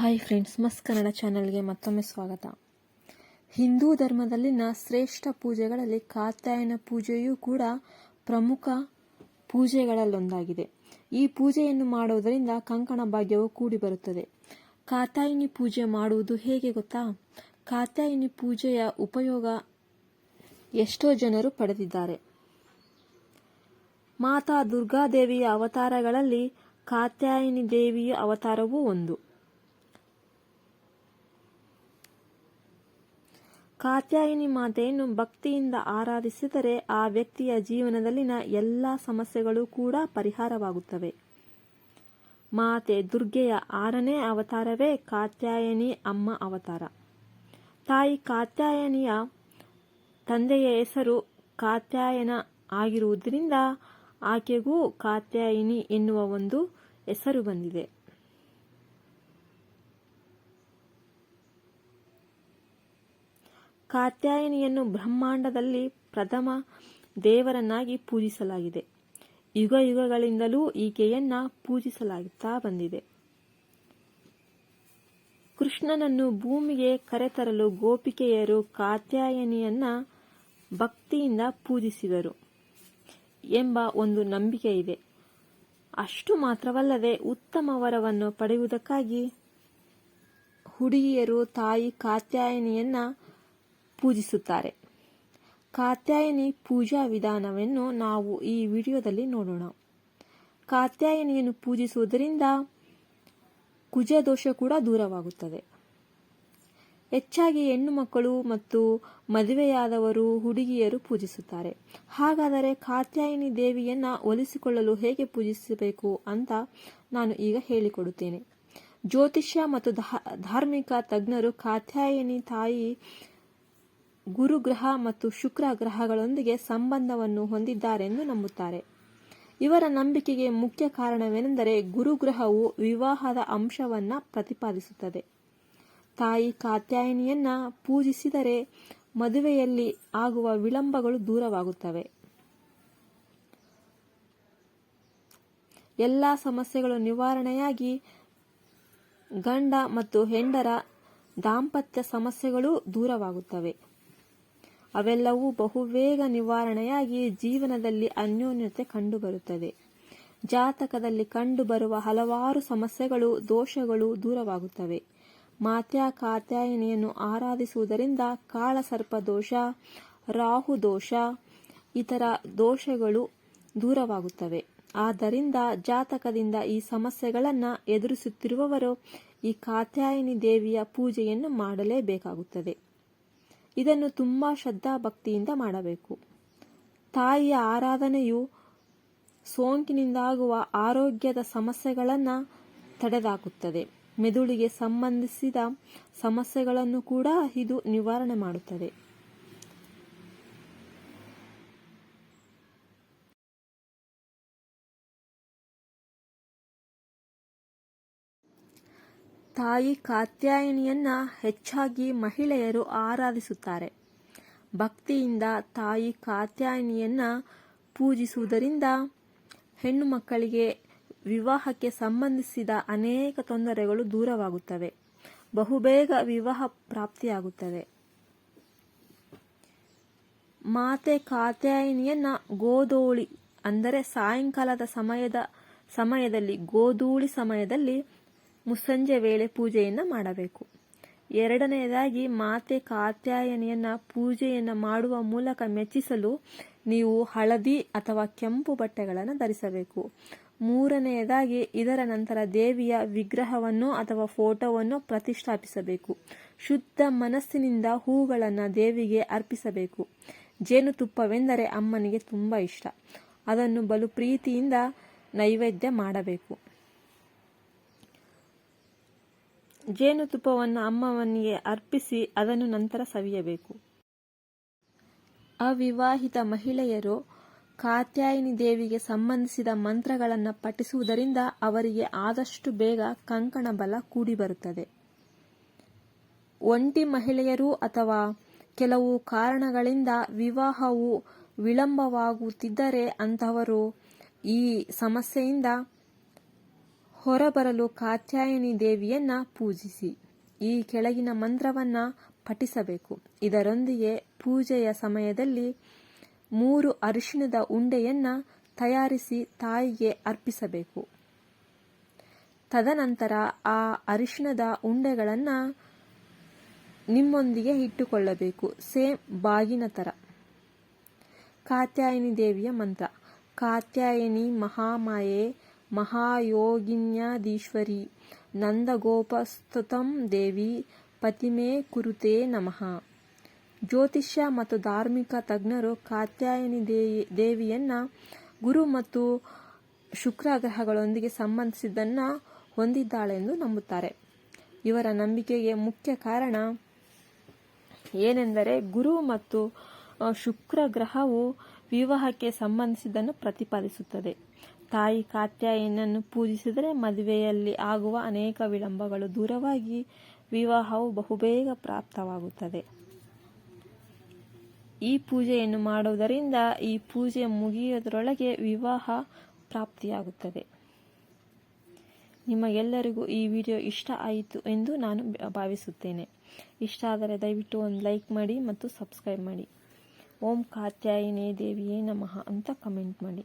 Hi friends, ಮಸ್ ಕನ್ನಡ ಚಾನಲ್ಗೆ ಮತ್ತೊಮ್ಮೆ ಸ್ವಾಗತ. ಹಿಂದೂ ಧರ್ಮದಲ್ಲಿನ ಶ್ರೇಷ್ಠ ಪೂಜೆಗಳಲ್ಲಿ ಕಾತ್ಯಾಯನ ಪೂಜೆಯೂ ಕೂಡ ಪ್ರಮುಖ ಪೂಜೆಗಳಲ್ಲೊಂದಾಗಿದೆ. ಈ ಪೂಜೆಯನ್ನು ಮಾಡುವುದರಿಂದ ಕಂಕಣ ಭಾಗ್ಯವು ಕೂಡಿ ಬರುತ್ತದೆ. ಕಾತ್ಯಾಯಿನಿ ಪೂಜೆ ಮಾಡುವುದು ಹೇಗೆ ಗೊತ್ತಾ? ಕಾತಾಯಿನಿ ಪೂಜೆಯ ಉಪಯೋಗ ಎಷ್ಟೋ ಜನರು ಪಡೆದಿದ್ದಾರೆ. ಮಾತಾ ದುರ್ಗಾದೇವಿಯ ಅವತಾರಗಳಲ್ಲಿ ಕಾತ್ಯಾಯಿನಿ ದೇವಿಯ ಅವತಾರವೂ ಒಂದು. ಕಾತ್ಯಾಯಿನಿ ಮಾತೆಯನ್ನು ಭಕ್ತಿಯಿಂದ ಆರಾಧಿಸಿದರೆ ಆ ವ್ಯಕ್ತಿಯ ಜೀವನದಲ್ಲಿನ ಎಲ್ಲ ಸಮಸ್ಯೆಗಳು ಕೂಡ ಪರಿಹಾರವಾಗುತ್ತವೆ. ಮಾತೆ ದುರ್ಗೆಯ ಆರನೇ ಅವತಾರವೇ ಕಾತ್ಯಾಯನಿ ಅಮ್ಮ ಅವತಾರ. ತಾಯಿ ಕಾತ್ಯಾಯನಿಯ ತಂದೆಯ ಹೆಸರು ಕಾತ್ಯಾಯನ ಆಗಿರುವುದರಿಂದ ಆಕೆಗೂ ಕಾತ್ಯಾಯಿನಿ ಎನ್ನುವ ಒಂದು ಹೆಸರು ಬಂದಿದೆ. ಕಾತ್ಯಾಯನಿಯನ್ನು ಬ್ರಹ್ಮಾಂಡದಲ್ಲಿ ಪ್ರಥಮ ದೇವರನ್ನಾಗಿ ಪೂಜಿಸಲಾಗಿದೆ. ಯುಗ ಯುಗಗಳಿಂದಲೂ ಈಕೆಯನ್ನ ಪೂಜಿಸಲಾಗುತ್ತಾ ಬಂದಿದೆ. ಕೃಷ್ಣನನ್ನು ಭೂಮಿಗೆ ಕರೆತರಲು ಗೋಪಿಕೆಯರು ಕಾತ್ಯಾಯನಿಯನ್ನ ಭಕ್ತಿಯಿಂದ ಪೂಜಿಸಿದರು ಎಂಬ ಒಂದು ನಂಬಿಕೆ ಇದೆ. ಅಷ್ಟು ಮಾತ್ರವಲ್ಲದೆ ಉತ್ತಮ ವರವನ್ನು ಪಡೆಯುವುದಕ್ಕಾಗಿ ಹುಡುಗಿಯರು ತಾಯಿ ಕಾತ್ಯಾಯನಿಯನ್ನ ಪೂಜಿಸುತ್ತಾರೆ. ಕಾತ್ಯಾಯನಿ ಪೂಜಾ ವಿಧಾನವನ್ನು ನಾವು ಈ ವಿಡಿಯೋದಲ್ಲಿ ನೋಡೋಣ. ಕಾತ್ಯಾಯನಿಯನ್ನು ಪೂಜಿಸುವುದರಿಂದ ಕುಜದೋಷ ಕೂಡ ದೂರವಾಗುತ್ತದೆ. ಹೆಚ್ಚಾಗಿ ಹೆಣ್ಣು ಮಕ್ಕಳು ಮತ್ತು ಮದುವೆಯಾದವರು ಹುಡುಗಿಯರು ಪೂಜಿಸುತ್ತಾರೆ. ಹಾಗಾದರೆ ಕಾತ್ಯಾಯಿನಿ ದೇವಿಯನ್ನ ಒಲಿಸಿಕೊಳ್ಳಲು ಹೇಗೆ ಪೂಜಿಸಬೇಕು ಅಂತ ನಾನು ಈಗ ಹೇಳಿಕೊಡುತ್ತೇನೆ. ಜ್ಯೋತಿಷ್ಯ ಮತ್ತು ಧಾರ್ಮಿಕ ತಜ್ಞರು ಕಾತ್ಯಾಯಿನಿ ತಾಯಿ ಗುರುಗ್ರಹ ಮತ್ತು ಶುಕ್ರ ಗ್ರಹಗಳೊಂದಿಗೆ ಸಂಬಂಧವನ್ನು ಹೊಂದಿದ್ದಾರೆಂದು ನಂಬುತ್ತಾರೆ. ಇವರ ನಂಬಿಕೆಗೆ ಮುಖ್ಯ ಕಾರಣವೆಂದರೆ ಗುರುಗ್ರಹವು ವಿವಾಹದ ಅಂಶವನ್ನ ಪ್ರತಿಪಾದಿಸುತ್ತದೆ. ತಾಯಿ ಕಾತ್ಯಾಯಿನಿಯನ್ನ ಪೂಜಿಸಿದರೆ ಮದುವೆಯಲ್ಲಿ ಆಗುವ ವಿಳಂಬಗಳು ದೂರವಾಗುತ್ತವೆ. ಎಲ್ಲ ಸಮಸ್ಯೆಗಳು ನಿವಾರಣೆಯಾಗಿ ಗಂಡ ಮತ್ತು ಹೆಂಡರ ದಾಂಪತ್ಯ ಸಮಸ್ಯೆಗಳು ದೂರವಾಗುತ್ತವೆ. ಅವೆಲ್ಲವೂ ಬಹುಬೇಗ ನಿವಾರಣೆಯಾಗಿ ಜೀವನದಲ್ಲಿ ಅನ್ಯೋನ್ಯತೆ ಕಂಡುಬರುತ್ತದೆ. ಜಾತಕದಲ್ಲಿ ಕಂಡುಬರುವ ಹಲವಾರು ಸಮಸ್ಯೆಗಳು, ದೋಷಗಳು ದೂರವಾಗುತ್ತವೆ. ಮಾತ್ಯಾ ಕಾತ್ಯಾಯಿನಿಯನ್ನು ಆರಾಧಿಸುವುದರಿಂದ ಕಾಳಸರ್ಪ ದೋಷ, ರಾಹು ದೋಷ, ಇತರ ದೋಷಗಳು ದೂರವಾಗುತ್ತವೆ. ಆದ್ದರಿಂದ ಜಾತಕದಿಂದ ಈ ಸಮಸ್ಯೆಗಳನ್ನು ಎದುರಿಸುತ್ತಿರುವವರು ಈ ಕಾತ್ಯಾಯಿನಿ ದೇವಿಯ ಪೂಜೆಯನ್ನು ಮಾಡಲೇಬೇಕಾಗುತ್ತದೆ. ಇದನ್ನು ತುಂಬ ಶ್ರದ್ಧಾಭಕ್ತಿಯಿಂದ ಮಾಡಬೇಕು. ತಾಯಿಯ ಆರಾಧನೆಯು ಸೋಂಕಿನಿಂದಾಗುವ ಆರೋಗ್ಯದ ಸಮಸ್ಯೆಗಳನ್ನು ತಡೆದಾಕುತ್ತದೆ. ಮೆದುಳಿಗೆ ಸಂಬಂಧಿಸಿದ ಸಮಸ್ಯೆಗಳನ್ನು ಕೂಡ ಇದು ನಿವಾರಣೆ ಮಾಡುತ್ತದೆ. ತಾಯಿ ಕಾತ್ಯಾಯಿನಿಯನ್ನ ಹೆಚ್ಚಾಗಿ ಮಹಿಳೆಯರು ಆರಾಧಿಸುತ್ತಾರೆ. ಭಕ್ತಿಯಿಂದ ತಾಯಿ ಕಾತ್ಯಾಯಿನಿಯನ್ನ ಪೂಜಿಸುವುದರಿಂದ ಹೆಣ್ಣು ಮಕ್ಕಳಿಗೆ ವಿವಾಹಕ್ಕೆ ಸಂಬಂಧಿಸಿದ ಅನೇಕ ತೊಂದರೆಗಳು ದೂರವಾಗುತ್ತವೆ. ಬಹುಬೇಗ ವಿವಾಹ ಪ್ರಾಪ್ತಿಯಾಗುತ್ತದೆ. ಮಾತೆ ಕಾತ್ಯಾಯಿನಿಯನ್ನ ಗೋಧೂಳಿ ಅಂದರೆ ಸಾಯಂಕಾಲದ ಸಮಯದ ಸಮಯದಲ್ಲಿ, ಗೋಧೂಳಿ ಸಮಯದಲ್ಲಿ ಮುಸ್ಸಂಜೆ ವೇಳೆ ಪೂಜೆಯನ್ನು ಮಾಡಬೇಕು. ಎರಡನೆಯದಾಗಿ ಮಾತೆ ಕಾತ್ಯಾಯನಿಯನ್ನ ಪೂಜೆಯನ್ನು ಮಾಡುವ ಮೂಲಕ ಮೆಚ್ಚಿಸಲು ನೀವು ಹಳದಿ ಅಥವಾ ಕೆಂಪು ಬಟ್ಟೆಗಳನ್ನು ಧರಿಸಬೇಕು. ಮೂರನೆಯದಾಗಿ ಇದರ ನಂತರ ದೇವಿಯ ವಿಗ್ರಹವನ್ನು ಅಥವಾ ಫೋಟೋವನ್ನು ಪ್ರತಿಷ್ಠಾಪಿಸಬೇಕು. ಶುದ್ಧ ಮನಸ್ಸಿನಿಂದ ಹೂಗಳನ್ನು ದೇವಿಗೆ ಅರ್ಪಿಸಬೇಕು. ಜೇನುತುಪ್ಪವೆಂದರೆ ಅಮ್ಮನಿಗೆ ತುಂಬ ಇಷ್ಟ. ಅದನ್ನು ಬಲು ಪ್ರೀತಿಯಿಂದ ನೈವೇದ್ಯ ಮಾಡಬೇಕು. ಜೇನುತುಪ್ಪವನ್ನು ಅಮ್ಮವನಿಗೆ ಅರ್ಪಿಸಿ ಅದನ್ನು ನಂತರ ಸವಿಯಬೇಕು. ಅವಿವಾಹಿತ ಮಹಿಳೆಯರು ಕಾತ್ಯಾಯಿನಿ ದೇವಿಗೆ ಸಂಬಂಧಿಸಿದ ಮಂತ್ರಗಳನ್ನು ಪಠಿಸುವುದರಿಂದ ಅವರಿಗೆ ಆದಷ್ಟು ಬೇಗ ಕಂಕಣ ಬಲ ಕೂಡಿಬರುತ್ತದೆ. ಒಂಟಿ ಮಹಿಳೆಯರು ಅಥವಾ ಕೆಲವು ಕಾರಣಗಳಿಂದ ವಿವಾಹವು ವಿಳಂಬವಾಗುತ್ತಿದ್ದರೆ ಅಂತಹವರು ಈ ಸಮಸ್ಯೆಯಿಂದ ಹೊರಬರಲು ಕಾತ್ಯಾಯನಿ ದೇವಿಯನ್ನ ಪೂಜಿಸಿ. ಈ ಕೆಳಗಿನ ಮಂತ್ರವನ್ನ ಪಠಿಸಬೇಕು. ಇದರೊಂದಿಗೆ ಪೂಜೆಯ ಸಮಯದಲ್ಲಿ ಮೂರು ಅರಿಶಿಣದ ಉಂಡೆಯನ್ನ ತಯಾರಿಸಿ ತಾಯಿಗೆ ಅರ್ಪಿಸಬೇಕು. ತದನಂತರ ಆ ಅರಿಶಿಣದ ಉಂಡೆಗಳನ್ನು ನಿಮ್ಮೊಂದಿಗೆ ಇಟ್ಟುಕೊಳ್ಳಬೇಕು. ಸೇಮ್ ಬಾಗಿನ ಥರ ಕಾತ್ಯಾಯನಿ ದೇವಿಯ ಮಂತ್ರ. ಕಾತ್ಯಾಯನಿ ಮಹಾಮಾಯೆ ಮಹಾಯೋಗಿನ್ಯಾದೀಶ್ವರಿ ನಂದಗೋಪಸ್ತುತಂ ದೇವಿ ಪತಿಮೇ ಕುರುತೆ ನಮಃ. ಜ್ಯೋತಿಷ್ಯ ಮತ್ತು ಧಾರ್ಮಿಕ ತಜ್ಞರು ಕಾತ್ಯಾಯಿನಿ ದೇವಿ ದೇವಿಯನ್ನ ಗುರು ಮತ್ತು ಶುಕ್ರ ಗ್ರಹಗಳೊಂದಿಗೆ ಸಂಬಂಧಿಸಿದ್ದನ್ನು ಹೊಂದಿದ್ದಾಳೆಂದು ನಂಬುತ್ತಾರೆ. ಇವರ ನಂಬಿಕೆಗೆ ಮುಖ್ಯ ಕಾರಣ ಏನೆಂದರೆ ಗುರು ಮತ್ತು ಶುಕ್ರ ಗ್ರಹವು ವಿವಾಹಕ್ಕೆ ಸಂಬಂಧಿಸಿದ್ದನ್ನು ಪ್ರತಿಪಾದಿಸುತ್ತದೆ. ತಾಯಿ ಕಾತ್ಯಾಯನನ್ನು ಪೂಜಿಸಿದರೆ ಮದುವೆಯಲ್ಲಿ ಆಗುವ ಅನೇಕ ವಿಳಂಬಗಳು ದೂರವಾಗಿ ವಿವಾಹವು ಬಹುಬೇಗ ಪ್ರಾಪ್ತವಾಗುತ್ತದೆ. ಈ ಪೂಜೆಯನ್ನು ಮಾಡುವುದರಿಂದ ಈ ಪೂಜೆ ಮುಗಿಯೋದರೊಳಗೆ ವಿವಾಹ ಪ್ರಾಪ್ತಿಯಾಗುತ್ತದೆ. ನಿಮಗೆಲ್ಲರಿಗೂ ಈ ವಿಡಿಯೋ ಇಷ್ಟ ಆಯಿತು ಎಂದು ನಾನು ಭಾವಿಸುತ್ತೇನೆ. ಇಷ್ಟ ಆದರೆ ದಯವಿಟ್ಟು ಒಂದು ಲೈಕ್ ಮಾಡಿ ಮತ್ತು ಸಬ್ಸ್ಕ್ರೈಬ್ ಮಾಡಿ. ಓಂ ಕಾತ್ಯಾಯಿನೇ ದೇವಿಯೇ ನಮಃ ಅಂತ ಕಮೆಂಟ್ ಮಾಡಿ.